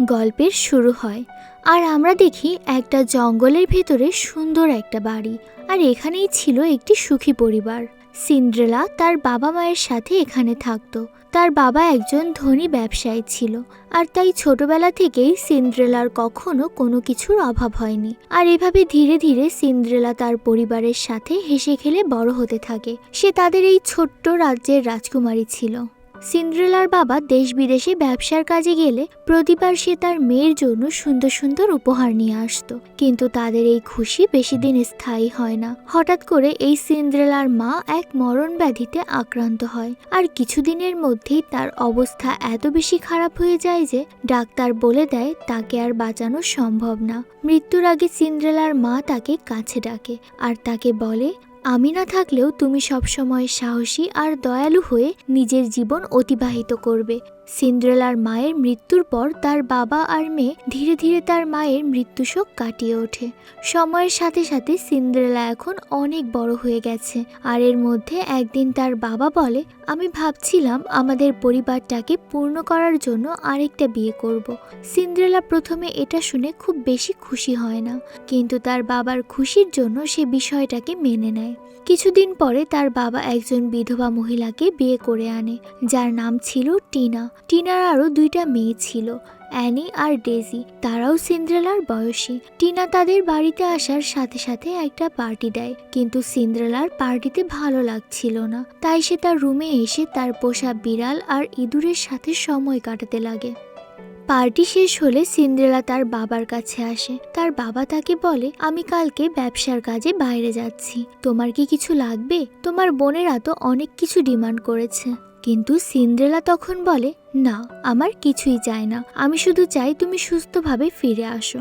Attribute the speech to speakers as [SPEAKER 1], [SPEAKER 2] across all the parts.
[SPEAKER 1] গল্পের শুরু হয়। আর আমরা দেখি একটা জঙ্গলের ভেতরে সুন্দর একটা বাড়ি, আর এখানেই ছিল একটি সুখী পরিবার। সিন্ড্রেলা তার বাবা মায়ের সাথে এখানে থাকতো। তার বাবা একজন ধনী ব্যবসায়ী ছিল, আর তাই ছোটবেলা থেকেই সিন্ড্রেলার কখনো কোনো কিছুর অভাব হয়নি। আর এভাবে ধীরে ধীরে সিন্ড্রেলা তার পরিবারের সাথে হেসে খেলে বড় হতে থাকে। সে তাদের এই ছোট্ট রাজ্যের রাজকুমারী ছিল। সিন্ড্রেলার বাবা দেশ বিদেশে ব্যবসার কাজে গেলে প্রতিবার সে তার মেয়ের জন্য সুন্দর সুন্দর উপহার নিয়ে আসতো। কিন্তু তাদের এই খুশি বেশি দিন স্থায়ী হয় না। হঠাৎ করে এই সিন্ড্রেলার মা এক মরণ ব্যাধিতে আক্রান্ত হয়। আর কিছুদিনের মধ্যেই তার অবস্থা এত বেশি খারাপ হয়ে যায় যে ডাক্তার বলে দেয় তাকে আর বাঁচানো সম্ভব না। মৃত্যুর আগে সিন্ড্রেলার মা তাকে কাছে ডাকে আর তাকে বলে আমি না থাকলেও তুমি সবসময় সাহসী আর দয়ালু হয়ে নিজের জীবন অতিবাহিত করবে। সিন্ড্রেলার মায়ের মৃত্যুর পর তার বাবা আর মেয়ে ধীরে ধীরে তার মায়ের মৃত্যুশোক কাটিয়ে ওঠে। সময়ের সাথে সাথে সিন্ড্রেলা এখন অনেক বড় হয়ে গেছে। আর এর মধ্যে একদিন তার বাবা বলে, আমি ভাবছিলাম আমাদের পরিবারটাকে পূর্ণ করার জন্য আরেকটা বিয়ে করব। সিন্ড্রেলা প্রথমে এটা শুনে খুব বেশি খুশি হয় না। কিন্তু তার বাবার খুশির জন্য সে বিষয়টাকে মেনে নেয়। কিছুদিন পরে তার বাবা একজন বিধবা মহিলাকে বিয়ে করে আনে, যার নাম ছিল টিনা। টিনার আরও দুইটা মেয়ে ছিল, অ্যানি আর ডেজি। তারাও সিন্ড্রেলার বয়সী। টিনা তাদের বাড়িতে আসার সাথে সাথে একটা পার্টি দেয়, কিন্তু সিন্ড্রেলার পার্টিতে ভালো লাগছিল না। তাই সে তার রুমে এসে তার পোষা বিড়াল আর ইঁদুরের সাথে সময় কাটাতে লাগে। পার্টি শেষ হলে সিন্দ্রেলা তার বাবার কাছে আসে। তার বাবা তাকে বলে, আমি কালকে ব্যবসার কাজে বাইরে যাচ্ছি। তোমার কি কিছু লাগবে? তোমার বোনেরা তো অনেক কিছু ডিমান্ড করেছে। কিন্তু সিন্দ্রেলা তখন বলে, না, আমার কিছুই চাই না। আমি শুধু চাই তুমি সুস্থভাবে ফিরে আসো।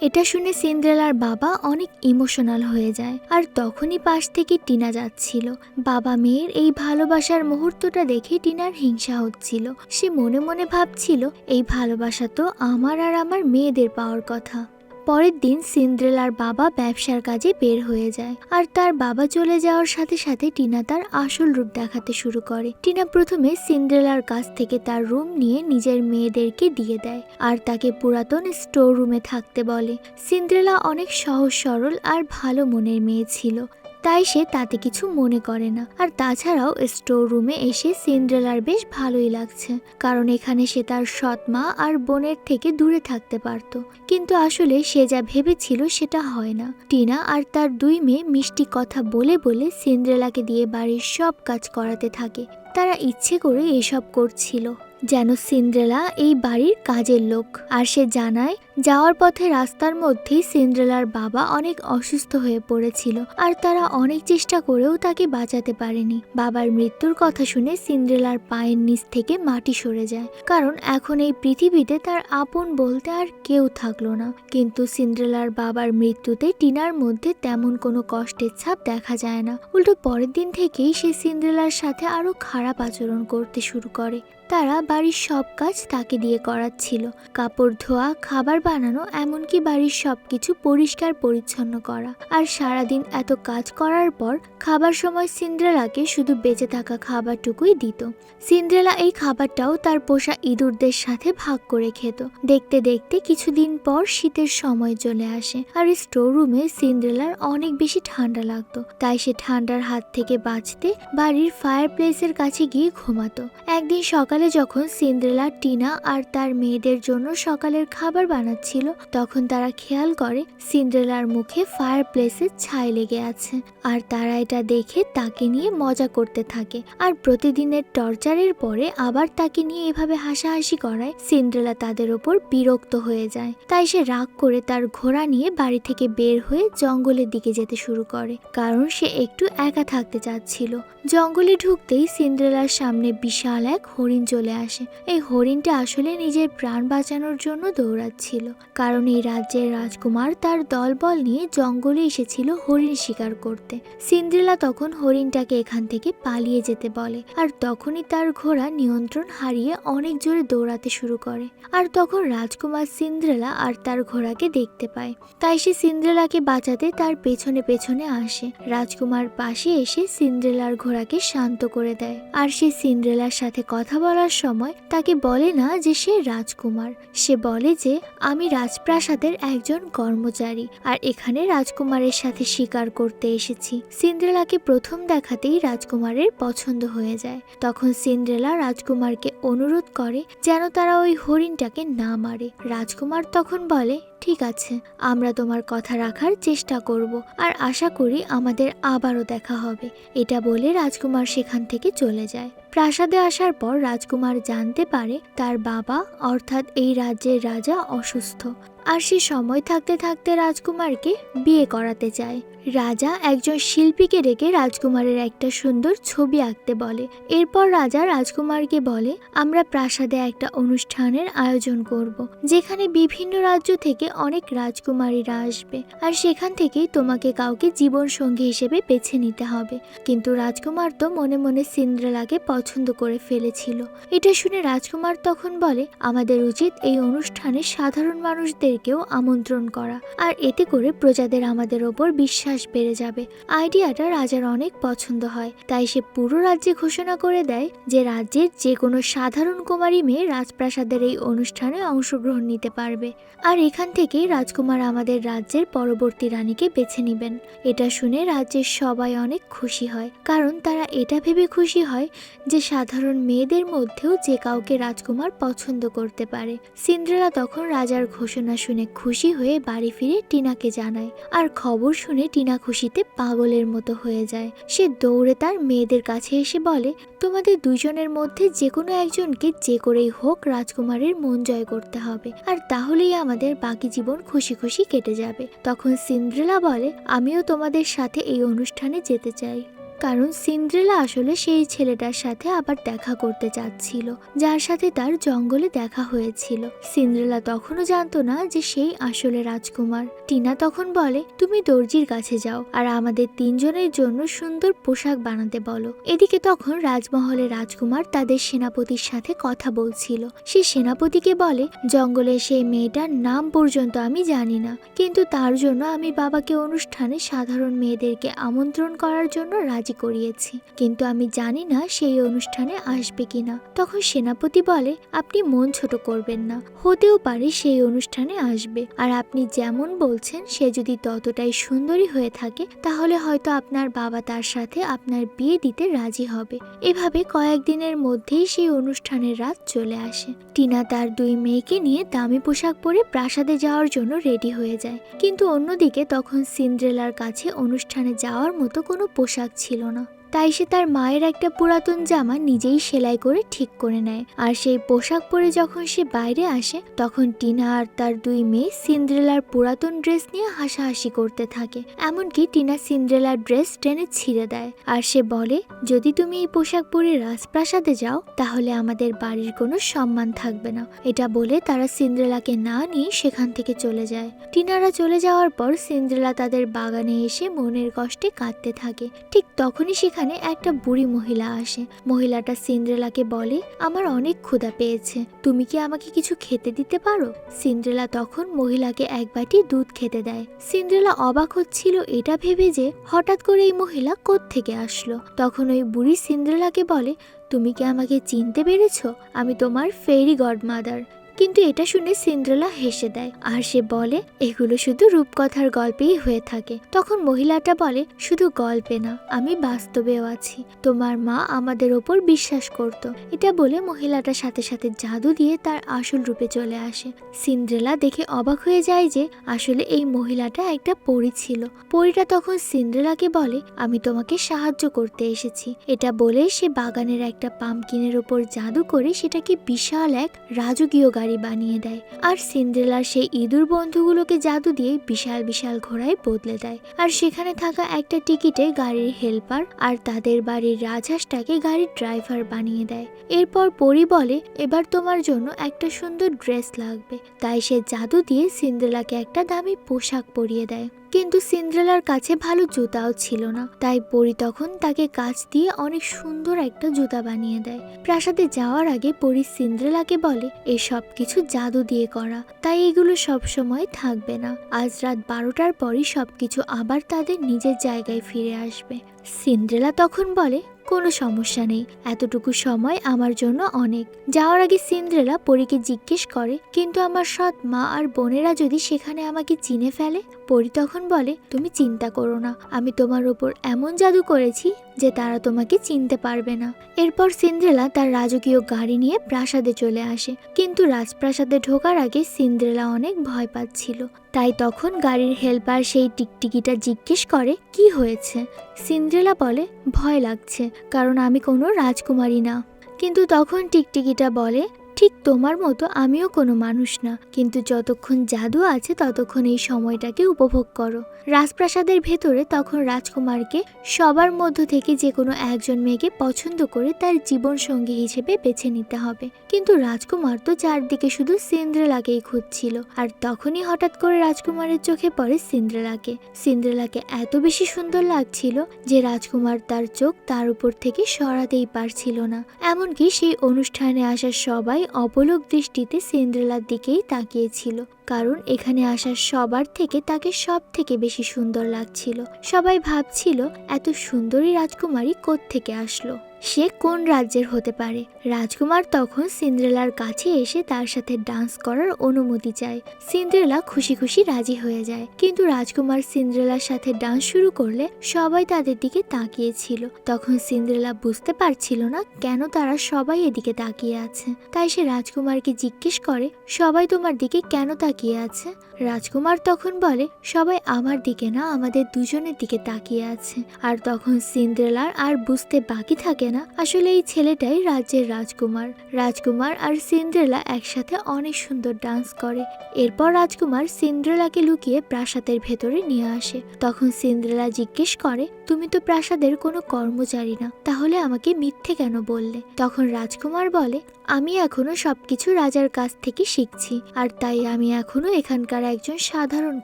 [SPEAKER 1] এটা শুনে সিন্দ্রেলার বাবা অনেক ইমোশনাল হয়ে যায়। আর তখনই পাশ থেকে টিনা যাচ্ছিল। বাবা মেয়ের এই ভালোবাসার মুহূর্তটা দেখে টিনার হিংসা হচ্ছিল। সে মনে মনে ভাবছিল, এই ভালোবাসা তো আমার আর আমার মেয়েদের পাওয়ার কথা। পরের দিন সিন্দ্রেলার বাবা ব্যবসার কাজে বের হয়ে যায় আর তার বাবা চলে যাওয়ার সাথে সাথে টিনা তার আসল রূপ দেখাতে শুরু করে। টিনা প্রথমে সিন্দ্রেলার কাছ থেকে তার রুম নিয়ে নিজের মেয়েদেরকে দিয়ে দেয় আর তাকে পুরাতন স্টোর রুমে থাকতে বলে। সিন্দ্রেলা অনেক সহজ সরল আর ভালো মনের মেয়ে ছিল তাই সে তাতে কিছু মনে করে না। আর তাছাড়াও স্টোর রুমে এসে সিন্ড্রেলার বেশ ভালোই লাগছে, কারণ এখানে সে তার সৎ মা আর বোনের থেকে দূরে থাকতে পারত। কিন্তু আসলে সে যা ভেবেছিল সেটা হয় না। টিনা আর তার দুই মেয়ে মিষ্টি কথা বলে বলে সিন্ড্রেলাকে দিয়ে বাড়ির সব কাজ করাতে থাকে। তারা ইচ্ছে করে এসব করছিল। যেন সিন্ড্রেলা এই বাড়ির কাজের লোক। আর সে জানায়, যাওয়ার পথে রাস্তার মধ্যেই সিন্ড্রেলার বাবা অনেক অসুস্থ হয়ে পড়েছিল আর তারা অনেক চেষ্টা করেও তাকে বাঁচাতে পারেনি। বাবার মৃত্যুর কথা শুনে সিন্ড্রেলার পায়ের নিচ থেকে মাটি সরে যায়। কারণ এখন এই পৃথিবীতে তার আপন বলতে আর কেউ থাকল না। কিন্তু সিন্ড্রেলার বাবার মৃত্যুতে টিনার মধ্যে তেমন কোনো কষ্টের ছাপ দেখা যায় না। উল্টো পরের দিন থেকেই সে সিন্ড্রেলার সাথে আরও খারাপ আচরণ করতে শুরু করে। তারা বাড়ির সব কাজ তাকে দিয়ে করাচ্ছিল। কাপড় ধোয়া, খাবার বানানো, এমনকি বাড়ির সব কিছু পরিষ্কার পরিচ্ছন্ন করা। আর সারাদিন এত কাজ করার পর খাবার সময় সিন্ড্রেলাকে শুধু বেঁচে থাকা খাবারটুকুই দিত। সিন্ড্রেলা এই খাবারটাও তার পোষা ইঁদুরদের সাথে ভাগ করে খেত। দেখতে দেখতে কিছুদিন পর শীতের সময় চলে আসে আর স্টোর রুমে সিন্ড্রেলার অনেক বেশি ঠান্ডা লাগতো। তাই সে ঠান্ডার হাত থেকে বাঁচতে বাড়ির ফায়ার প্লেসের কাছে গিয়ে ঘুমাতো। একদিন সকালে যখন সিন্ড্রেলা, টিনা আর তার মেয়েদের জন্য সকালের খাবার বানাচ্ছিল, তখন তারা খেয়াল করে সিন্ড্রেলার মুখে ফায়ার প্লেসের ছাই লেগে আছে। আর তারা এটা দেখে তাকে নিয়ে মজা করতে থাকে। আর প্রতিদিনের টর্চারের পরে আবার তাকে নিয়ে এভাবে হাসাহাসি করায় সিন্ড্রেলা তাদের ওপর বিরক্ত হয়ে যায়। তাই সে রাগ করে তার ঘোড়া নিয়ে বাড়ি থেকে বের হয়ে জঙ্গলের দিকে যেতে শুরু করে। কারণ সে একটু একা থাকতে চাচ্ছিল। জঙ্গলে ঢুকতেই সিন্দ্রেলার সামনে বিশাল এক হরিণ চলে আসে। এই হরিণটা আসলে নিজের প্রাণ বাঁচানোর জন্য দৌড়াচ্ছিল। কারণ এই রাজ্যের রাজকুমার তার দলবল নিয়ে জঙ্গলে এসেছিল হরিণ শিকার করতে। সিন্দ্রেলা তখন হরিণটাকে এখান থেকে পালিয়ে যেতে বলে আর তখনই তার ঘোড়া নিয়ন্ত্রণ হারিয়ে অনেক জোরে দৌড়াতে শুরু করে। আর তখন রাজকুমার সিন্দ্রেলা আর তার ঘোড়াকে দেখতে পায়। তাই সে সিন্দ্রেলাকে বাঁচাতে তার পেছনে পেছনে আসে। রাজকুমার পাশে এসে সিন্দ্রেলার ঘোড়াকে শান্ত করে দেয়। আর সে সিন্দ্রেলার সাথে কথা বলার সময় তাকে বলে না যে সে রাজকুমার। সে বলে যে, আমি রাজপ্রাসাদের একজন কর্মচারী আর এখানে রাজকুমারের সাথে শিকার করতে এসেছি। সিন্ড্রেলাকে প্রথম দেখাতেই রাজকুমারের পছন্দ হয়ে যায়। তখন সিন্ড্রেলা রাজকুমারকে অনুরোধ করে যেন তারা ওই হরিণটাকে না মারে। রাজকুমার তখন বলে ঠিক আছে, আমরা তোমার কথা রাখার চেষ্টা করব আর আশা করি আমাদের আবারও দেখা হবে। এটা বলে রাজকুমার সেখান থেকে চলে যায়। প্রাসাদে আসার পর রাজকুমার জানতে পারে তার বাবা, অর্থাৎ এই রাজ্যের রাজা, অসুস্থ। আর সে সময় থাকতে থাকতে রাজকুমারকে বিয়ে করাতে চায় রাজা একজন শিল্পীকে ডেকে রাজকুমারের একটা সুন্দর ছবি আঁকতে বলে। এরপর রাজা রাজকুমারকে বলে, আমরা প্রাসাদে একটা অনুষ্ঠানের আয়োজন করব। যেখানে বিভিন্ন রাজ্য থেকে অনেক রাজকুমারীরা আসবে। আর সেখান থেকেই তোমাকে কাউকে জীবন সঙ্গী হিসেবে বেছে নিতে হবে। কিন্তু রাজকুমার তো মনে মনে সিন্দ্রেলাকে পছন্দ করে ফেলেছিল। এটা শুনে রাজকুমার তখন বলে, আমাদের উচিত এই অনুষ্ঠানে সাধারণ মানুষদেরকেও আমন্ত্রণ করা। আর এতে করে প্রজাদের আমাদের ওপর বিশ্বাস বেড়ে যাবে। আইডিয়াটা রাজার অনেক পছন্দ হয়। তাই সে পুরো রাজ্যে ঘোষণা করে দেয় যে রাজ্যের যে কোনো সাধারণ কুমারী মেয়ে রাজপ্রাসাদের এই অনুষ্ঠানে অংশগ্রহণ নিতে পারবে। আর এখান থেকেই রাজকুমার আমাদের রাজ্যের পরবর্তী রানীকে বেছে নেবেন। এটা শুনে রাজ্যের সবাই অনেক খুশি হয়। কারণ তারা এটা ভেবে খুশি হয় যে সাধারণ মেয়েদের মধ্যেও যে কাউকে রাজকুমার পছন্দ করতে পারে। সিন্দ্রেলা তখন রাজার ঘোষণা শুনে খুশি হয়ে বাড়ি ফিরে টিনাকে জানায়। আর খবর শুনে টিনা খুশিতে পাগলের মতো হয়ে যায়। সে দৌড়ে তার মেয়েদের কাছে এসে বলে, তোমাদের দুজনের মধ্যে যে কোনো একজনকে যে করেই হোক রাজকুমারের মন জয় করতে হবে, আর তাহলেই আমাদের বাকি জীবন খুশি খুশি কেটে যাবে। তখন সিন্দ্রেলা বলে, আমিও তোমাদের সাথে এই অনুষ্ঠানে যেতে চাই। কারণ সিন্ড্রেলা আসলে সেই ছেলেটার সাথে আবার দেখা করতে চাচ্ছিল যার সাথে তার জঙ্গলে দেখা হয়েছিল। সিন্ড্রেলা তখনও জানতো না যে সেই আসলে রাজকুমার। টিনা তখন বলে, তুমি দর্জির কাছে যাও আর আমাদের তিনজনের জন্য সুন্দর পোশাক বানাতে বলো। এদিকে তখন রাজমহলে রাজকুমার তাদের সেনাপতির সাথে কথা বলছিল। সে সেনাপতিকে বলে, জঙ্গলে সেই মেয়েটার নাম পর্যন্ত আমি জানি না, কিন্তু তার জন্য আমি বাবাকে অনুষ্ঠানে সাধারণ মেয়েদেরকে আমন্ত্রণ করার জন্য রাজি করিয়েছি। কিন্তু আমি জানি না সেই অনুষ্ঠানে আসবে কিনা। তখন সেনাপতি বলে, আপনি মন ছোট করবেন না। হতেও পারে সেই অনুষ্ঠানে আসবে। আর আপনি যেমন বলছেন, সে যদি ততটাই সুন্দরী হয়ে থাকে, তাহলে হয়তো আপনার বাবা তার সাথে আপনার বিয়ে দিতে রাজি হবে। এভাবে কয়েকদিনের মধ্যেই সেই অনুষ্ঠানের রাত চলে আসে। টিনা তার দুই মেয়েকে নিয়ে দামি পোশাক পরে প্রাসাদে যাওয়ার জন্য রেডি হয়ে যায়। কিন্তু অন্যদিকে তখন সিন্ড্রেলার কাছে অনুষ্ঠানে যাওয়ার মতো কোনো পোশাক ছিল না তাই সে তার মায়ের একটা পুরাতন জামা নিজেই সেলাই করে ঠিক করে নেয়। আর সেই পোশাক পরে যখন সে বাইরে আসে, তখন টিনা আর তার দুই মেয়ে সিন্দ্রেলার পুরাতন ড্রেস নিয়ে হাসাহাসি করতে থাকে। এমনকি টিনা সিন্দ্রেলার ড্রেস টেনে ছিঁড়ে দেয়। আর সে বলে, যদি তুমি এই পোশাক পরে রাজপ্রাসাদে যাও, তাহলে আমাদের বাড়ির কোনো সম্মান থাকবে না। এটা বলে তারা সিন্দ্রেলাকে না নিয়ে সেখান থেকে চলে যায়। টিনারা চলে যাওয়ার পর সিন্দ্রেলা তাদের বাগানে এসে মনের কষ্টে কাঁদতে থাকে। ঠিক তখনই সেখানে একটা বুড়ি মহিলা আসে। মহিলাটা সিন্ড্রেলাকে বলে, আমার অনেক ক্ষুধা পেয়েছে, তুমি কি আমাকে কিছু খেতে দিতে পারো? সিন্ড্রেলা তখন মহিলাকে এক বাটি দুধ খেতে দেয়। সিন্ড্রেলা অবাক হচ্ছিল এটা ভেবে যে হঠাৎ করে এই মহিলা থেকে আসলো। তখন ওই বুড়ি সিন্ড্রেলাকে বলে, তুমি কি আমাকে চিনতে পেরেছ? আমি তোমার ফেরি গডমাদার কিন্তু এটা শুনে সিন্ড্রেলা হেসে দেয়। আর সে বলে, এগুলো শুধু রূপকথার গল্পেই হয়ে থাকে তখন মহিলাটা বলে, শুধু গল্পে না, আমি বাস্তবেও আছি। তোমার মা আমাদের ওপর বিশ্বাস করত এটা বলে মহিলাটা সাথে সাথে জাদু দিয়ে তার আসল রূপে চলে আসে। সিন্দ্রেলা দেখে অবাক হয়ে যায় যে আসলে এই মহিলাটা একটা পরী ছিল। পরীটা তখন সিন্ড্রেলাকে বলে, আমি তোমাকে সাহায্য করতে এসেছি এটা বলে সে বাগানের একটা পামকিনের ওপর জাদু করে সেটাকে বিশাল এক রাজকীয় গাড়ি বানিয়ে দেয়। আর সিন্ড্রেলার সেই ইঁদুর বন্ধুগুলোকে জাদু দিয়ে বিশাল বিশাল ঘোড়ায় বদলে দেয়। আর সেখানে থাকা একটা টিকিটে গাড়ির হেল্পার আর তাদের বাড়ির রাজহাঁসটাকে গাড়ির ড্রাইভার বানিয়ে দেয়। এরপর পরি বলে, এবার তোমার জন্য একটা সুন্দর ড্রেস লাগবে। তাই সে জাদু দিয়ে সিন্ড্রেলাকে একটা দামি পোশাক পরিয়ে দেয়। কিন্তু সিন্ড্রেলার কাছে ভালো জুতাও ছিল না। তাই পরি তখন তাকে কাজ দিয়ে অনেক সুন্দর একটা জুতা বানিয়ে দেয়। প্রাসাদে যাওয়ার আগে পরি সিন্ড্রেলাকে বলে এই সব কিছু জাদু দিয়ে করা। তাই এগুলো সব সময় থাকবে না। আজ রাত বারোটার পরই সবকিছু আবার তাদের নিজের জায়গায় ফিরে আসবে। সিন্ড্রেলা তখন বলে, কোনো সমস্যা নেই। এতটুকু সময় আমার জন্য অনেক। যাওয়ার আগে সিন্দ্রেলা পরীকে জিজ্ঞেস করে, কিন্তু আমার সৎ মা আর বোনেরা যদি সেখানে আমাকে চিনে ফেলে? পরি তখন বলে, তুমি চিন্তা করো না, আমি তোমার ওপর এমন জাদু করেছি যে তারা তোমাকে চিনতে পারবে না। এরপর সিন্দ্রেলা তার রাজকীয় গাড়ি নিয়ে প্রাসাদে চলে আসে। কিন্তু রাজপ্রাসাদে ঢোকার আগে সিন্দ্রেলা অনেক ভয় পাচ্ছিল। তাই তখন গাড়ির হেল্পার সেই টিকটিকিটা জিজ্ঞেস করে, কি হয়েছে? সিন্দ্রেলা বলে, ভয় লাগছে, কারণ আমি কোনো রাজকুমারী না। কিন্তু তখন টিকটিকিটা বলে ঠিক তোমার মতো আমিও কোনো মানুষ না। কিন্তু যতক্ষণ জাদু আছে, ততক্ষণ এই সময়টাকে উপভোগ করো। রাজপ্রাসাদের ভেতরে তখন রাজকুমারকে সবার মধ্য থেকে যে কোনো একজন মেয়েকে পছন্দ করে তার জীবন সঙ্গী হিসেবে বেছে নিতে হবে। কিন্তু রাজকুমার তো চারদিকে শুধু সিন্দ্রেলাকেই খুঁজছিল। আর তখনই হঠাৎ করে রাজকুমারের চোখে পড়ে সিন্দ্রেলাকে। সিন্দ্রেলাকে এত বেশি সুন্দর লাগছিল যে রাজকুমার তার চোখ তার উপর থেকে সরাতেই পারছিল না। এমনকি সেই অনুষ্ঠানে আসা সবাই অপলক দৃষ্টিতে সিন্দ্রেলার দিকেই তাকিয়েছিল। কারণ এখানে আসা সবার থেকে তাকে সব থেকে বেশি সুন্দর লাগছিল। সবাই ভাবছিল, এত সুন্দরী রাজকুমারী থেকে আসলো? সে কোন রাজ্যের হতে পারে? রাজকুমার তখন সিন্দ্রেলার কাছে এসে তার সাথে ডান্স করার অনুমতি চায়। সিন্দ্রেলা খুশি খুশি রাজি হয়ে যায়। কিন্তু রাজকুমার সিন্দ্রেলার সাথে ডান্স শুরু করলে সবাই তাদের দিকে তাকিয়েছিল। তখন সিন্দ্রেলা বুঝতে পারছিল না কেন তারা সবাই এদিকে তাকিয়ে আছে। তাই সে রাজকুমারকে জিজ্ঞেস করে, সবাই তোমার দিকে কেন তাকিয়ে আছে। রাজকুমার তখন বলে, সবাই আমার দিকে না, আমাদের দুজনের দিকে তাকিয়ে আছে। আর তখন সিন্দ্রেলার আর বুঝতে বাকি থাকে না, আসলে এই ছেলেটাই রাজ্যের রাজকুমার। রাজকুমার আর সিন্দ্রেলা একসাথে অনেক সুন্দর ডান্স করে। এরপর রাজকুমার সিন্দ্রেলাকে লুকিয়ে প্রাসাদের ভেতরে নিয়ে আসে। তখন সিন্দ্রেলা জিজ্ঞেস করে, তুমি তো প্রাসাদের কোনো কর্মচারী না, তাহলে আমাকে মিথ্যে কেন বললে? তখন রাজকুমার বলে আমি এখনও সবকিছু রাজার কাছ থেকে শিখছি, আর তাই আমি এখনও এখানকার একজন সাধারণ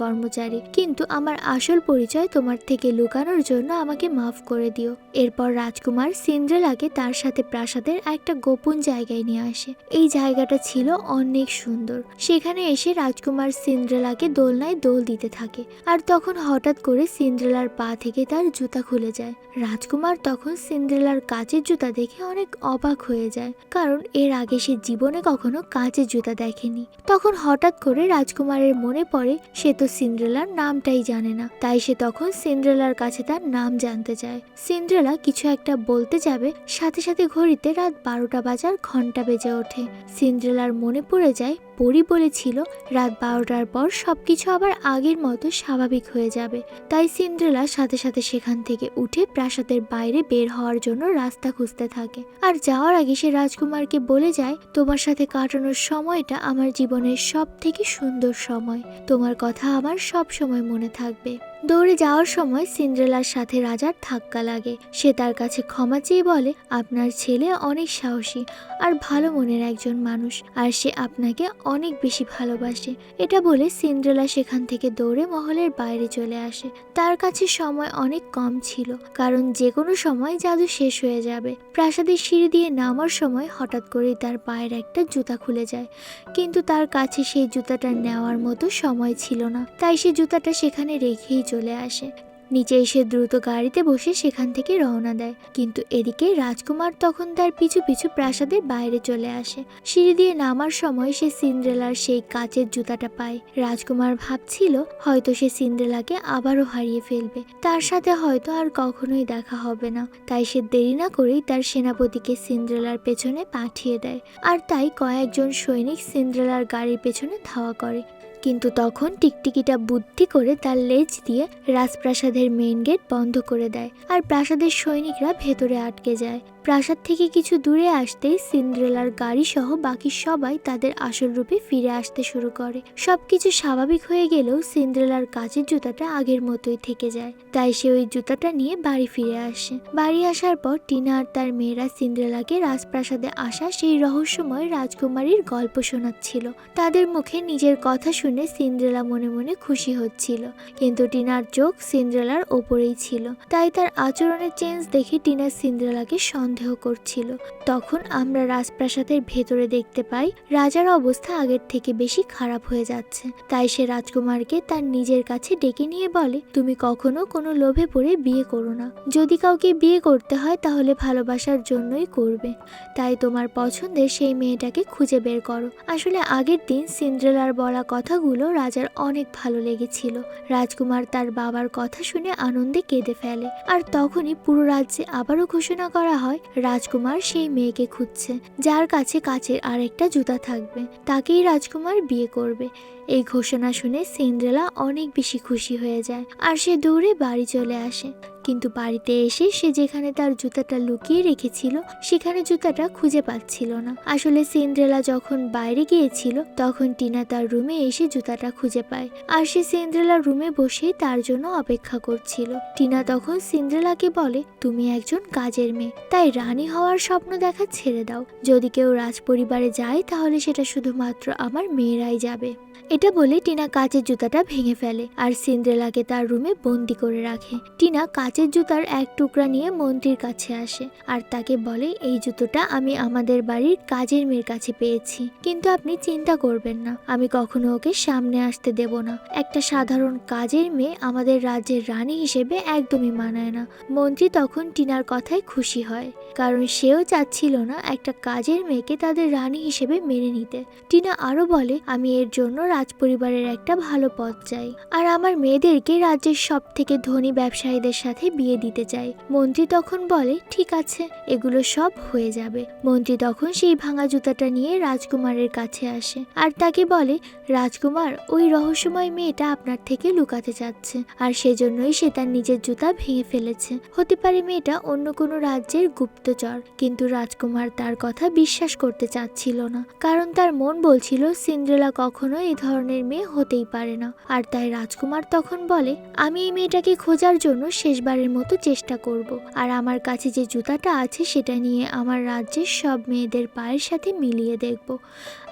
[SPEAKER 1] কর্মচারী। কিন্তু আমার আসল পরিচয় তোমার থেকে লুকানোর জন্য আমাকে মাফ করে দিও। এরপর রাজকুমার সিন্দ্রেলাকে তার সাথে প্রাসাদের একটা গোপন জায়গায় নিয়ে আসে। এই জায়গাটা ছিল অনেক সুন্দর। সেখানে এসে রাজকুমার সিন্দ্রেলাকে দোলনায় দোল দিতে থাকে, আর তখন হঠাৎ করে সিন্দ্রেলার পা থেকে তার জুতা খুলে যায়। রাজকুমার তখন সিন্দ্রেলার কাচের জুতা দেখে অনেক অবাক হয়ে যায়, কারণ এর আগে সে জীবনে কখনো কাচের জুতা দেখেনি। তখন হঠাৎ করে রাজকুমারের মনে পড়ে, সে তো সিন্ড্রেলার নামটাই জানে না। তাই সে তখন সিন্ড্রেলার কাছে তার নাম জানতে চায়। সিন্ড্রেলা কিছু একটা বলতে যাবে, সাথে সাথে ঘড়িতে রাত বারোটা বাজার ঘণ্টা বেজে ওঠে। সিন্ড্রেলার মনে পড়ে যায় পরি বলেছিল, রাত বারোটার পর সব কিছু আবার আগের মতো স্বাভাবিক হয়ে যাবে। তাই সিন্ড্রেলা সাথে সাথে সেখান থেকে উঠে প্রাসাদের বাইরে বের হওয়ার জন্য রাস্তা খুঁজতে থাকে। আর যাওয়ার আগে সে রাজকুমারকে বলে যায়, তোমার সাথে কাটানোর সময়টা আমার জীবনের সব থেকে সুন্দর সময়। তোমার কথা আমার সব সময় মনে থাকবে। দৌড়ে যাওয়ার সময় সিন্ড্রেলার সাথে রাজার ধাক্কা লাগে। সে তার কাছে ক্ষমা চেয়ে বলে, আপনার ছেলে অনেক সাহসী আর ভালো মনের একজন মানুষ আর সে আপনাকে অনেক বেশি ভালোবাসে। এটা বলে সিন্ড্রেলা সেখান থেকে দৌড়ে মহলের বাইরে চলে আসে। তার কাছে সময় অনেক কম ছিল, কারণ যে কোনো সময় জাদু শেষ হয়ে যাবে। প্রাসাদের সিঁড়ি দিয়ে নামার সময় হঠাৎ করেই তার পায়ের একটা জুতা খুলে যায়। কিন্তু তার কাছে সেই জুতাটা নেওয়ার মতো সময় ছিল না। তাই সে জুতাটা সেখানে রেখেই চলে আসে। নিচে এসে দ্রুত গাড়িতে বসে সেখান থেকে রওনা দেয়। কিন্তু এদিকে রাজকুমার তখন তার পিছু পিছু প্রাসাদের বাইরে চলে আসে। সিঁড়ি দিয়ে নামার সময় সে সিন্ড্রেলার সেই কাচের জুতাটা পায়। রাজকুমার ভাবছিল, হয়তো সে সিন্ড্রেলাকে আবারও হারিয়ে ফেলবে। তার সাথে হয়তো আর কখনোই দেখা হবে না। তাই সে দেরি না করেই তার সেনাপতিকে সিন্ড্রেলার পেছনে পাঠিয়ে দেয়। আর তাই কয়েকজন সৈনিক সিন্ড্রেলার গাড়ির পেছনে ধাওয়া করে। কিন্তু তখন টিকটিকিটা বুদ্ধি করে তার লেজ দিয়ে রাজপ্রাসাদের মেইন গেট বন্ধ করে দেয়। আর প্রাসাদের সৈনিকরা ভেতরে আটকে যায়। প্রাসাদ থেকে কিছু দূরে আসতেই সিন্ড্রেলার গাড়ি সহ বাকি সবাই তাদের আসল রূপে ফিরে আসতে শুরু করে। সবকিছু স্বাভাবিক হয়ে গেলেও সিন্ড্রেলার কাচের জুতাটা আগের মতোই থেকে যায়। তাই সে ওই জুতাটা নিয়ে বাড়ি ফিরে আসে। বাড়ি আসার পর টিনা আর তার মেয়েরা সিন্ড্রেলাকে রাজপ্রাসাদে আসা সেই রহস্যময় রাজকুমারীর গল্প শোনাচ্ছিল। তাদের মুখে নিজের কথা শুনে সিন্ড্রেলা মনে মনে খুশি হচ্ছিল। কিন্তু টিনার চোখ সিন্ড্রেলার ওপরেই ছিল। তাই তার আচরণের চেঞ্জ দেখে টিনা সিন্ড্রেলাকে সন্দেহ সন্দেহ করছিল। তখন আমরা রাজপ্রাসাদের ভেতরে দেখতে পাই, রাজার অবস্থা আগের থেকে বেশি খারাপ হয়ে যাচ্ছে। তাই সে রাজকুমারকে তার নিজের কাছে ডেকে নিয়ে বলে, তুমি কখনো কোনো লোভে পড়ে বিয়ে করো না। যদি কাউকে বিয়ে করতে হয়, তাহলে ভালোবাসার জন্যই করবে। তাই তোমার পছন্দের সেই মেয়েটাকে খুঁজে বের করো। আসলে আগের দিন সিন্ড্রেলার বলা কথাগুলো রাজার অনেক ভালো লেগেছিল। রাজকুমার তার বাবার কথা শুনে আনন্দে কেঁদে ফেলে। আর তখনই পুরো রাজ্যে আবারও ঘোষণা করা হয় রাজকুমার সেই মেয়েকে খুঁজছে, যার কাছে কাচের আরেকটা জুতা থাকবে। তাকেই রাজকুমার বিয়ে করবে। এই ঘোষণা শুনে সিন্ড্রেলা অনেক বেশি খুশি হয়ে যায়, আর সে দৌড়ে বাড়ি চলে আসে। কিন্তু বাড়িতে এসে সে যেখানে তার জুতাটা লুকিয়ে রেখেছিল, সেখানে জুতাটা খুঁজে পাচ্ছিল না। আসলে সিন্ড্রেলা যখন বাইরে গিয়েছিল, তখন টিনা তার রুমে এসে জুতাটা খুঁজে পায়। আর সে সিন্ড্রেলার রুমে বসে তার জন্য অপেক্ষা করছিল। টিনা তখন সিন্ড্রেলাকে বলে, তুমি একজন কাজের মেয়ে। তাই রানী হওয়ার স্বপ্ন দেখা ছেড়ে দাও। যদি কেউ রাজপরিবারে যায়, তাহলে সেটা শুধুমাত্র আমার মেয়েরাই যাবে। এটা বলে টিনা কাচের জুতাটা ভেঙে ফেলে আর সিন্দ্রেলাকে তার রুমে বন্দি করে রাখে। টিনা কাচের জুতার এক টুকরা নিয়ে মন্ত্রীর কাছে আসে আর তাকে বলে, এই জুতোটা আমি আমাদের বাড়ির কাজের মেয়ের কাছে পেয়েছি, কিন্তু আপনি চিন্তা করবেন না, আমি কখনো ওকে সামনে আসতে দেব না। একটা সাধারণ কাজের মেয়ে আমাদের রাজ্যের রানী হিসেবে একদমই মানায় না। মন্ত্রী তখন টিনার কথায় খুশি হয়, কারণ সেও চাচ্ছিল না একটা কাজের মেয়েকে তাদের রানী হিসেবে মেনে নিতে। টিনা আরও বলে, আমি এর জন্য রাজপরিবারের একটা ভালো পথ চাই। আর আমার মেয়েদেরকে রাজ্যের সব থেকে ধনী ব্যবসায়ীদের সাথে বিয়ে দিতে চাই। মন্ত্রী তখন বলে, ঠিক আছে, এগুলো সব হয়ে যাবে। মন্ত্রী তখন সেই ভাঙা জুতাটা নিয়ে রাজকুমারের কাছে আসে আর তাকে বলে, রাজকুমার, ওই রহস্যময় মেয়েটা আপনার থেকে লুকাতে চাচ্ছে আর সেজন্যই সে তার নিজের জুতা ভেঙে ফেলেছে। হতে পারে মেয়েটা অন্য কোনো রাজ্যের গুপ্তচর, কিন্তু রাজকুমার তার কথা বিশ্বাস করতে চাচ্ছিল না। কারণ তার মন বলছিল, সিন্ড্রেলা কখনো এই ধরনের মেয়ে হতেই পারে না। আর তাই রাজকুমার তখন বলে, আমি এই মেয়েটাকে খোঁজার জন্য শেষবারের মতো চেষ্টা করব। আর আমার কাছে যে জুতাটা আছে, সেটা নিয়ে আমার রাজ্যের সব মেয়েদের পায়ের সাথে মিলিয়ে দেখব।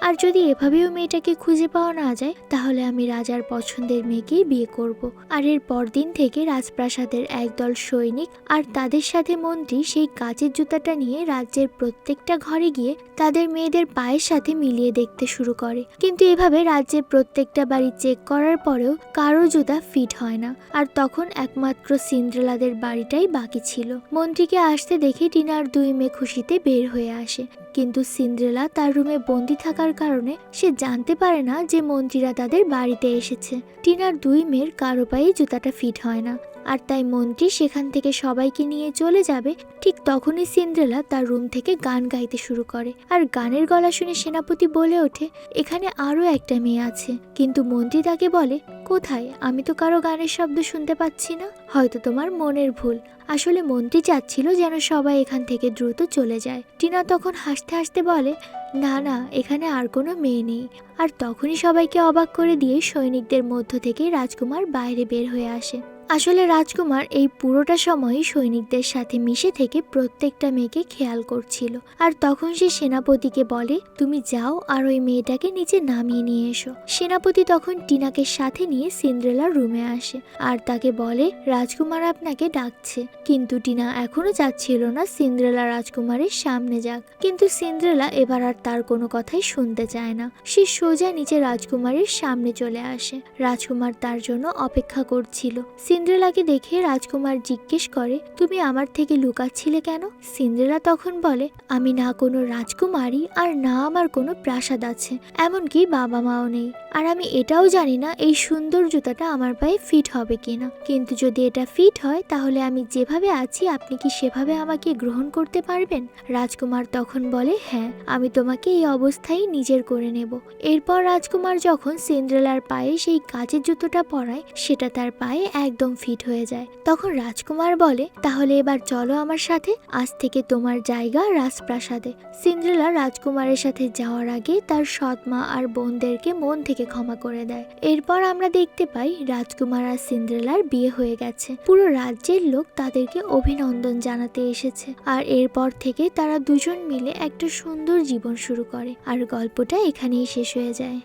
[SPEAKER 1] আর যদি এভাবেও মেয়েটাকে খুঁজে পাওয়া না যায়, তাহলে আমি রাজার পছন্দের মেয়েকেই বিয়ে করব। আর এর পরদিন থেকে রাজপ্রাসাদের একদল সৈনিক আর তাদের সাথে মন্ত্রী সেই কাচের জুতাটা নিয়ে রাজ্যের প্রত্যেকটা ঘরে গিয়ে তাদের মেয়েদের পায়ের সাথে মিলিয়ে দেখতে শুরু করে। কিন্তু এভাবে রাজ্যের প্রত্যেকটা বাড়ি চেক করার পরেও কারও জুতা ফিট হয় না। আর তখন একমাত্র সিন্ড্রেলাদের বাড়িটাই বাকি ছিল। মন্ত্রীকে আসতে দেখে টিনার দুই মেয়ে খুশিতে বের হয়ে আসে। কিন্তু সিন্দ্রেলা তার রুমে বন্দি থাকার কারণে সে জানতে পারে না যে মন্ত্রীরা তাদের বাড়িতে এসেছে। টিনার দুই মেয়ের কারও পায়ে জুতাটা ফিট হয় না। আর তাই মন্ত্রী সেখান থেকে সবাইকে নিয়ে চলে যাবে, ঠিক তখনই সিন্ড্রেলা তার রুম থেকে গান গাইতে শুরু করে। আর গানের গলা শুনে সেনাপতি বলে ওঠে, এখানে আরও একটা মেয়ে আছে। কিন্তু মন্ত্রী তাকে বলে, কোথায়? আমি তো কারও গানের শব্দ শুনতে পাচ্ছি না। হয়তো তোমার মনের ভুল। আসলে মন্ত্রী চাচ্ছিল যেন সবাই এখান থেকে দ্রুত চলে যায়। টিনা তখন হাসতে হাসতে বলে, না না, এখানে আর কোনো মেয়ে নেই। আর তখনই সবাইকে অবাক করে দিয়ে সৈনিকদের মধ্য থেকে রাজকুমার বাইরে বের হয়ে আসে। আসলে রাজকুমার এই পুরোটা সময়ই সৈনিকদের সাথে মিশে থেকে প্রত্যেকটা মেয়েকে খেয়াল করছিল। আর তখন সে সেনাপতিকে বলে, তুমি যাও আর ওই মেয়েটাকে নিচে নামিয়ে নিয়ে এসো। সেনাপতি তখন টিনাকে সাথে নিয়ে সিন্ড্রেলার রুমে আসে আর তাকে বলে, রাজকুমার আপনাকে ডাকছে। কিন্তু টিনা এখনও চাচ্ছিল না সিন্দ্রেলা রাজকুমারের সামনে যাক। কিন্তু সিন্দ্রেলা এবার আর তার কোনো কথাই শুনতে চায় না। সে সোজা নিচে রাজকুমারের সামনে চলে আসে। রাজকুমার তার জন্য অপেক্ষা করছিল। সিন্ড্রেলাকে দেখে রাজকুমার জিজ্ঞেস করে, তুমি আমার থেকে লুকাচ্ছিলে কেন? সিন্ড্রেলা তখন বলে, আমি না কোনো রাজকুমারী আর না আমার কোনো প্রাসাদ আছে, এমনকি বাবা মাও নেই। আর আমি এটাও জানি না এই সুন্দর জুতাটা আমার পায়ে ফিট হবে কিনা। কিন্তু যদি এটা ফিট হয়, তাহলে আমি যেভাবে আছি, আপনি কি সেভাবে আমাকে গ্রহণ করতে পারবেন? রাজকুমার তখন বলে হ্যাঁ আমি তোমাকে এই অবস্থায় নিজের করে নেব। এরপর রাজকুমার যখন সিন্ড্রেলার পায়ে সেই কাজের জুতোটা পরায়, সেটা তার পায়ে একদম ফিট হয়ে যায়। তখন রাজকুমার বলে, তাহলে এবার চলো আমার সাথে। আজ থেকে তোমার জায়গা রাজপ্রাসাদে। সিন্ড্রেলা রাজকুমারের সাথে যাওয়ার আগে তার সৎ মা আর বোনদেরকে মন থেকে ক্ষমা করে দেয়। এরপর আমরা দেখতে পাই রাজকুমার আর সিন্ড্রেলার বিয়ে হয়ে গেছে। পুরো রাজ্যের লোক তাদেরকে অভিনন্দন জানাতে এসেছে। আর এরপর থেকে তারা দুজন মিলে একটা সুন্দর জীবন শুরু করে। আর গল্পটা এখানেই শেষ হয়ে যায়।